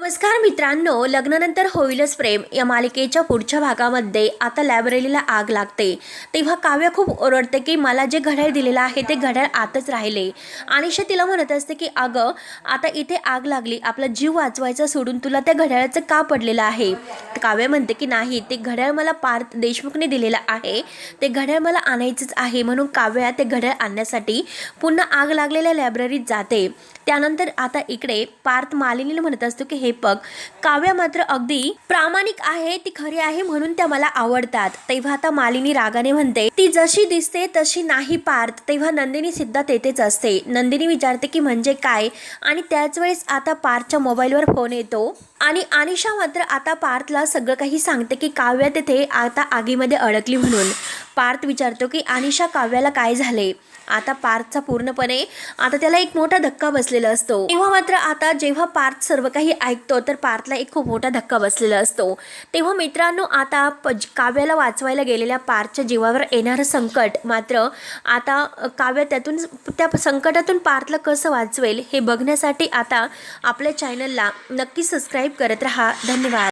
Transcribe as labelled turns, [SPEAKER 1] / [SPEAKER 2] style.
[SPEAKER 1] नमस्कार मित्रांनो लग्नानंतर होईलच प्रेम. या मालिकेच्या पुढच्या भागामध्ये आता लायब्ररीला आग लागते. तेव्हा काव्य खूप ओरडते की मला जे घड्याळ दिलेलं आहे ते घड्याळ आतच राहिले. अनिशा तिला म्हणत असते की अगं आता इथे आग लागली. आपला जीव वाचवायचा सोडून तुला त्या घड्याळाचं का पडलेलं आहे? काव्य म्हणते की नाही ते घड्याळ मला पार्थ देशमुखने दिलेलं आहे. ते घड्याळ मला आणायचंच आहे म्हणून काव्या ते घड्याळ आणण्यासाठी पुन्हा आग लागलेल्या लायब्ररीत जाते. त्यानंतर आता इकडे पार्थ मालिनीला म्हणत असतो की हे पग काव्या मात्र अगदी प्रामाणिक आहे ती खरी आहे म्हणून त्या मला आवडतात. तेव्हा आता मालिनी रागाने म्हणते ती जशी दिसते तशी नाही पार्थ. तेव्हा नंदिनी सिद्धा तेथेच असते. नंदिनी विचारते की म्हणजे काय? आणि त्याच वेळेस आता पार्थच्या मोबाईलवर फोन येतो. आणि अनिशा मात्र आता पार्थला सगळं काही सांगते की काव्या तेथे आता आगीमध्ये अडकली म्हणून. पार्थ विचारतो की अनिशा काव्याला काय झाले? आता पार्थचा पूर्णपणे आता त्याला एक मोठा धक्का बसलेला असतो. तेव्हा मात्र आता जेव्हा पार्थ सर्व काही ऐकतो तर पार्थला एक खूप मोठा धक्का बसलेला असतो. तेव्हा मित्रांनो आता काव्याला वाचवायला गेलेल्या पार्थच्या जीवावर येणारं संकट मात्र आता काव्य त्यातून त्या संकटातून पार्थला कसं वाचवेल हे बघण्यासाठी आता आपल्या चॅनलला नक्की सबस्क्राईब करत राहा. धन्यवाद.